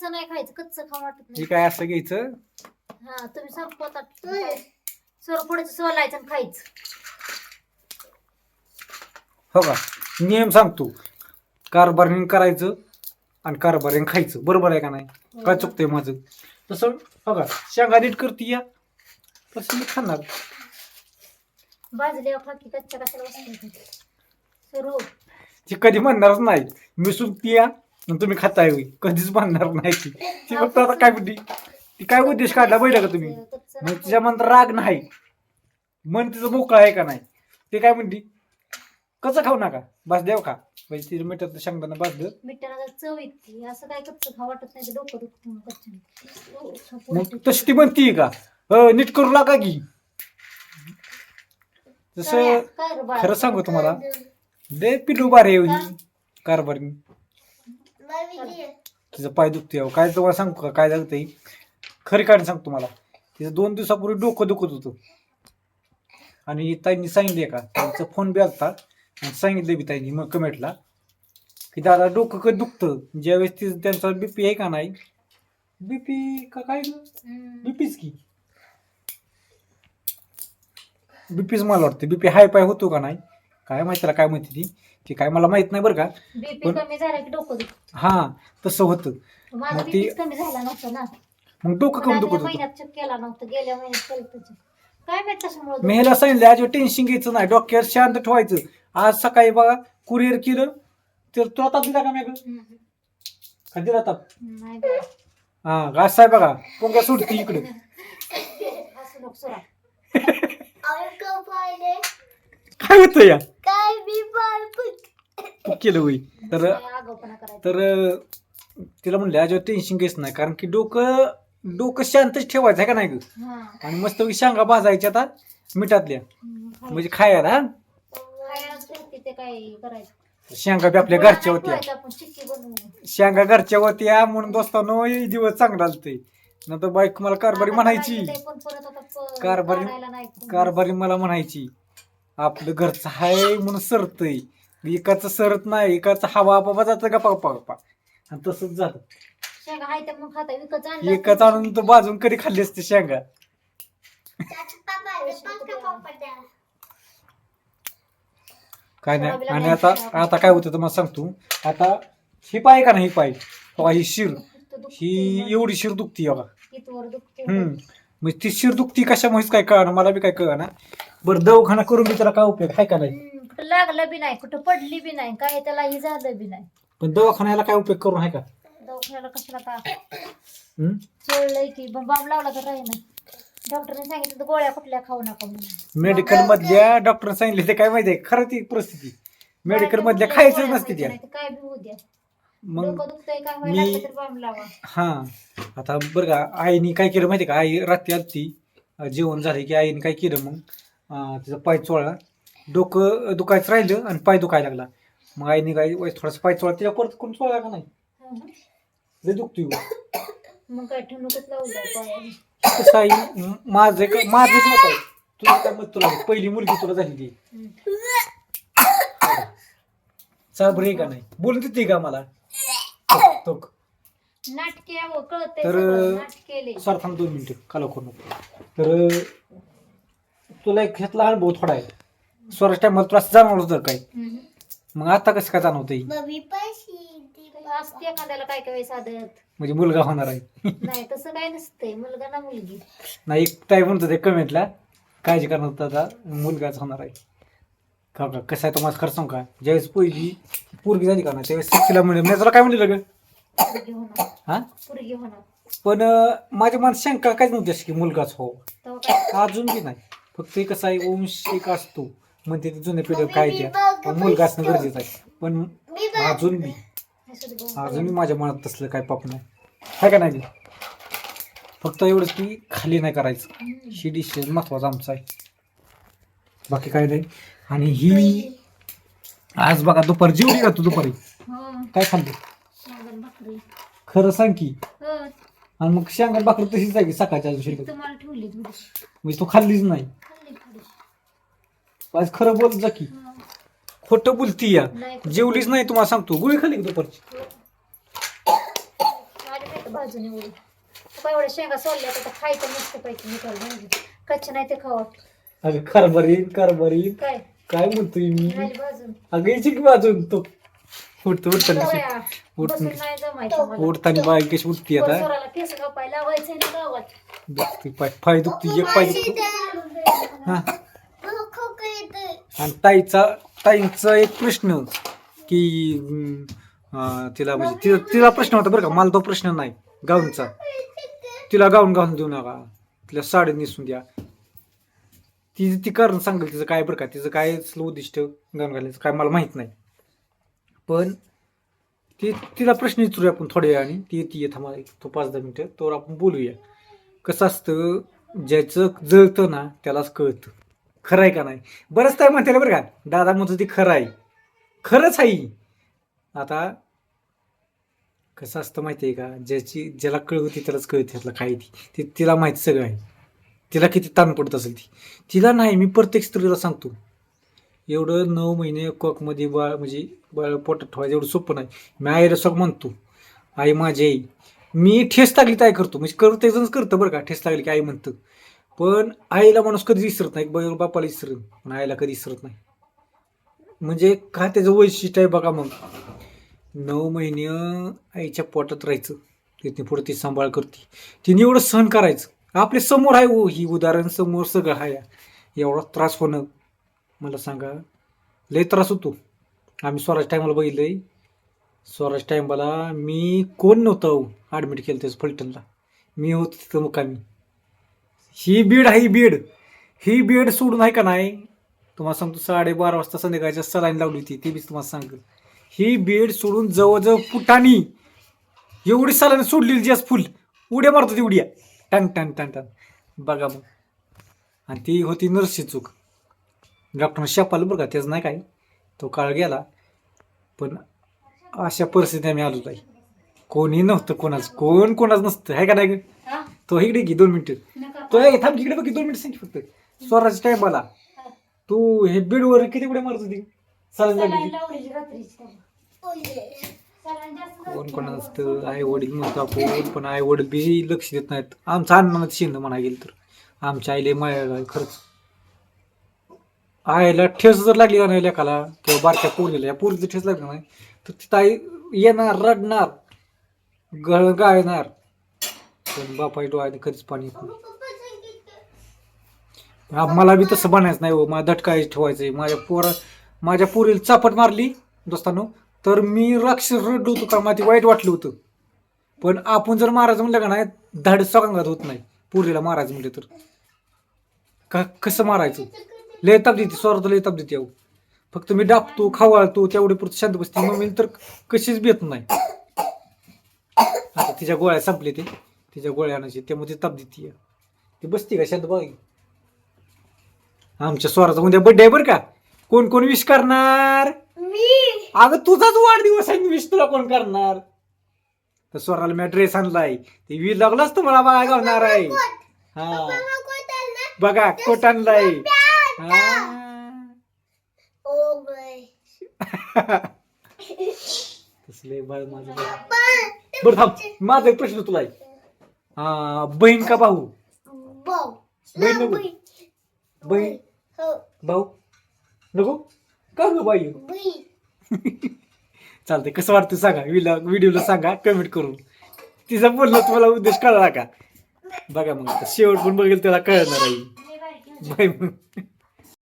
कच्च नाही खायचं कच्च खाऊ वाटत हे नाही काय असं घ्यायचं. हा तुम्ही संपवतात सोरपुडीचं सोलायचं आणि खायचं. हो का? नियम सांगतो. कारभारीने करायचं आणि कारभारीने खायचं. बरोबर आहे का नाही? काय चुकतंय माझं? तसं हो का? शेंगा नीट करते या. तसं मी खाणार. कच्च्या कशाला बसते. ती कधी म्हणणारच नाही. मी सुटती या. आणि तुम्ही खाताय होई कधीच म्हणणार नाही ती. ती फक्त आता काय म्हणते ती काय उद्देश काढला बैठा का तुम्ही? मग तिच्या मनात राग नाही. मन तिचं मोकळं आहे का नाही? ते काय म्हणते? कसं खाऊ नका? बस देव खा. म्हणजे तिच्या मिठात बस दे मिठाला जर चव येते. असं काय कच्चं खाऊ वाटत नाही. ते डोकं दुखतं मग तशी ती म्हणतीये का? अ, नीट करू लागा की. बाळा? खरं सांगू तुम्हाला. दे पिलू बारे येऊ कारभारी तिचं पाय दुखते अहो. काय तुम्हाला सांगू का? काय झालं खरी कारण सांगतो तुम्हाला. तिचं दोन दिवसापूर्वी डोकं दुखत होतं. आणि ताईंनी सांगितले का? त्यांचा फोन बी आलता. आणि सांगितले बी ताईंनी मग कमेंटला की दादा डोकं कधी दुखतं? ज्यावेळेस ती त्यांचा बीपी आहे का नाही? बीपी का काय. बीपीच की. बीपीच मला वाटतं. बीपी हाय पाय होतो का नाही? काय माहिती त्याला काय माहिती ती. ती काय मला माहीत नाही बरं का. बीपी पण- कमी झाला की डोकं दुखतं. हा तसं होतं. माझं मग ती- बीपी कमी झाला नव्हतं ना. मग डोकं कमी पण दुखत आजच्या होतं. महिन्यात चेक केला नव्हतं गेल्या महिन्यात केलं त्याचं काय माहीत मी कशामुळे ह्याला सांगितलं आज टेन्शन घ्यायचं नाही डोक्यावर शांत ठेवायचं. आज सकाळी बघा कुरिअर केलं तर तो आता दिला का मी का दिला ताप? नाही बाबा. हा घास आहे बघा पोंगा सुटते इकडे. असं नको सोडा. काय होतं या? केलं होई तर तर तिला म्हणले आज टेन्शन घ्यायचं नाही. कारण की डोकं डोकं शांतच ठेवायचं आहे का नाही ग? हा. आणि मस्त शेंगा भाजायच्या आता मिठातल्या. म्हणजे खायला हा? करायचं. शेंगा बी आपल्या घरच्या होत्या. शेंगा घरच्या होत्या म्हणून दोस्तानो हे दिवस चांगला आलते नंतर बाईक मला कारभारी म्हणायची. ते पण परत आता प- कारभारी-. कारभारी मला म्हणायची. आपलं घरचं हाय म्हणून सरतय. एकाचं सरत नाही एकाचं हवा बाबा जातं गप्पा गप्पा गप्पा. आणि तसंच झालं. शेंगा हाय त्या मग खाता विकत आणलं एकाच आणून तर बाजून कधी खाल्ली असते शेंगा? काय नाही. आणि आता आता काय होतं तुम्हाला सांगतो. आता ही पाय का नाही ही पाय? बघा ही शिर. ही एवढी शिर दुखती बघा. इथवर दुखते. हम्म. मग ती शिर दुखती कशामुळेच काय कळणार मला बी काय कळणार बरं दवाखाना करून बी त्याला काय उपयोग आहे का नाही? हम्म, कुठं लागलं बी नाही कुठं पडली बी नाही काय त्याला हे झालं बी नाही. पण दवाखान्याला काय उपयोग करून आहे का? दवाखान्याला कशाला का? हम्म? चोळलंय की ब- बाम लावला तर राही ना डॉक्टरने सांगितलं तर गोळ्या कुठल्या खाऊ नका म्हणून. मेडिकल मधल्या डॉक्टर सांगितले ते काय माहितीये खरं ती परिस्थिती. मेडिकल मधल्या खायचंच नसते त्या. काय बी होऊ द्या. मग डोकं दुखतंय काय व्हायला मी- लागलं तर बाम लावा. हा. आता बरं का आईने काय केलं माहिती का? आई रात्री आलती. अं, जेवण झाले की आईने काय केलं मग? तिचा पाय चोळला. डोकं दुखायचं राहिलं आणि पाय दुखायला लागला. मग आईने काय थोडासा पाय चोळला. तिला परत कोण चोळला का नाही? हं. लय दुखतोय मग काय ठणूकच लावलं पायाने. कसं आई माझं एक माझं एक मत आहे. तुला काय मत तुला? पहिली मुलगी तुला झाली ती हं. चाल बरं आहे का नाही? बोलून देते का मला? नाटके कळतंय तर- नाटकेले सर थांब दोन मिनिटं. कालो करू नको. तर तुला एक घेतला अनुभव थोडा आहे. स्वराज टायमाला तुला असं जाणवलं होतं काय? हं. मग आता कसं काय जाणवतंय? मम्मी पाशी असते एखाद्याला काय काय वेळेस आदत. म्हणजे मुलगा होणार आहे. नाही तसं काय नसतंय. मुलगा ना मुलगी. नाही एक ताई म्हणतो ते कमेंटला काळजी करणार होता आता मुलगाच होणार आहे. का का कसं आहे तुम्हाला खरं सांगू का? ज्यावेळेस पहिली पोरगी झाली का ना त्यावेळेस तिला म्हणलं मी तुला काय म्हणलं ग? पुरगी होणार. हा? पुरगी होणार. पण अं, माझ्या मनात शंका काहीच नव्हती अशी की मुलगाच हो. तेव्हा काय? अजून बी नाही. फक्त कसं आहे वंश एक असतो. म्हणते ते जुन्या पिढ्या काय त्या. मुलगा असणं गरजेचं आहे. पण अजून दे भाऊ. अजूनही माझ्या मनात तसलं काय पाप नाही. आहे का नाही? फक्त एवढंच की खाली नाही करायचं. हं. डिसिजन महत्त्वाचा आमचा आहे. बाकी काय नाही. आणि ही आज बघा दुपारी जेवली का तू दुपारी? हं. काय खाल्ली? खरं सांग की. हं. आणि मग शेंगा भाकरी तशीच आहे की सकाळच्या थोडीशी म्हणजे तू खाल्लीच नाही. आज खरं बोल जा की. हं. खोटं बोलती या. नाही जेवलीच नाही तुम्हाला सांगतो. गोळी खाल्ली का दुपारची? माझ्या खावट भाजून एवढी काय एवढ्या शेंगा सोडल्या तर खायचं मस्त पैकी मिठाला भाजून कच्चे नाही ते खावट अगं कारभारी कारभारी काय? काय म्हणतोय मी? भाजून अगं याची की बाजून. तो उठतो उठताना जाऊया. उठ- बसून नाही जमायचं मला. उठताना बाई कशी उठती आता? पोरसोराला केस कापायला लावायचंय ना गावात. दुखती पाय. पाय दुखती एक पाय दुखतो हा. आणि ताईचा ताईंचा एक प्रश्न की अं, तिला म्हणजे तिला तिला प्रश्न होता बरं का मला तो प्रश्न नाही गाऊनचा. तिला गाऊन गाऊन देऊ नका तिला साडी नेसून द्या. ती ती कारण सांगेल तिचं काय बरं का तिचं काय उद्दिष्ट गाऊन घालायचं काय मला माहीत नाही. पण ती तिला प्रश्न विचारूया आपण थोड्या वेळाने ती येते थांबा एक तो पाच दहा मिनिटं तोवर आपण बोलूया. कसं असतं ज्याचं जळतं ना त्यालाच कळतं. खरं आहे का नाही? बरंच काय म्हणते बरं का दादा म्हणतो ती खरं आहे. खरंच आहे. आता कसं असतं माहिती आहे का ज्याची ज्याला कळवती त्यालाच कळते त्यातलं काय ती. ती तिला माहिती सगळं आहे. तिला किती ताण पडत असेल ती. तिला नाही मी प्रत्येक स्त्रीला सांगतो. एवढं नऊ महिने कॉकमध्ये बाळ म्हणजे बाळ पोटात ठेवायचं एवढं सोपं नाही. मी आईला सगळं म्हणतो आई माझी आई मी ठेस लागली तर करतो. म्हणजे करते जणच करतं बरं का ठेस लागली की आई म्हणतं. पण आईला माणूस कधी विसरत नाही. ब- बापाला विसरत पण आईला कधी विसरत नाही. म्हणजे काय त्याचं वैशिष्ट्य आहे बघा मग. नऊ महिने आईच्या पोटात राहायचं. तिथे पुढे ती सांभाळ करते. तिने एवढं सहन करायचं. आपल्यासमोर आहे हो ही उदाहरण समोर सगळं आहे. एवढा त्रास होणं. मला सांगा लय त्रास होतो. आम्ही स्वराज टायमाला बघितलंय. स्वराज टायमाला मी कोण नव्हतं हो. ॲडमिट केलं त्याचं फलटणला. मी होतो तिथं मुकामी ही बीड आहे बीड. ही बीड सोडून आहे का नाही? तुम्हाला सांगतो साडेबारा वाजता संध्याकाळच्या सलाईन लावली होती ती मी तुम्हाला सांगेल. ही बीड सोडून जवळजवळ फुटानी एवढी सलाईन सोडलेली जी फुल. उड्या मारतो ती उड्या. टन टन टन टन. बघा मग. आणि ती होती नर्सची चूक. डॉक्टर शापाला बरं का त्याचं नाही काय? तो काळ गेला. पण अशा परिस्थितीत आम्ही आलो नाही कोणी नव्हतं कोणाच. कोण कोणाच नसतं. आहे का नाही? ग? तो इकडे घे दोन मिनिटं. तो ए, थांब इकडे बघ की दोन मिनिट सांग फक्त. स्वराज टाइम मला तू हे बीडवर किती उड्या मारत होती? लागली जास्त कोण ना. असतं आई वडील म्हणतो आपण पण आई वडील बी लक्ष देत नाहीत. आमचं अण्णानं शिंद म्हणा गेलं तर. आमच्या आईले माया खरंच. आईला ठेस जर लागली नाही लेखाला किंवा बारक्या पोरीला या पोरीची ठेस लागली नाही तर तिथं आई येणार रडणार गळ गाळणार पण बापाई डोळ्याने कधीच पाणी येत. नाही मला बी तसं बनायचं नाही हो मला धटकाय ठेवायचं माझ्या पोरा माझ्या पोरीला चापट मारली दोस्तानो तर मी राक्षस रडलो होतो का मला ते वाईट वाटलं होतं. पण आपण जर मारायचं म्हणलं का नाही धाड सकांगात होत नाही. पोरीला मारायचं म्हटलं तर. का कसं मारायचं? लय ताप देते स्वरात लय ताप देते अहो. फक्त मी डापतो खावाळतो तेवढे पुरतं शांत बसते. मग मी तर कशीच भेट नाही. आता तिच्या गोळ्या संपले ते. तिच्या गोळ्या आणायचे त्यामुळे ती ताप देते ती. बसते का शांत बघ आमच्या स्वराचा उद्या बर्थडे आहे बरं का. कोण कोण विश करणार? मी. अगं तुझाच वाढदिवस आहे विश तुला कोण करणार? तर स्वराला मी ड्रेस आणलाय. ते वी लागलाच तुम्हाला बघा गावणार आहे. हा. बघा कोट आणलाय? तसले बाळ माझं. बरं थांब माझा एक प्रश्न तुला आहे. हा, बहीण का भाऊ? भाऊ. बहीण नको. बहीण. हो. भाऊ? नको? का ग बाई? चालतंय कसं वाटतं सांगा. व्हिडिओ व्हिडिओला सांगा कमेंट करून. तिचा बोलणं तुम्हाला उद्देश कळला का? बघा मग शेवट पण बघेल त्याला कळणार आहे. बाय मग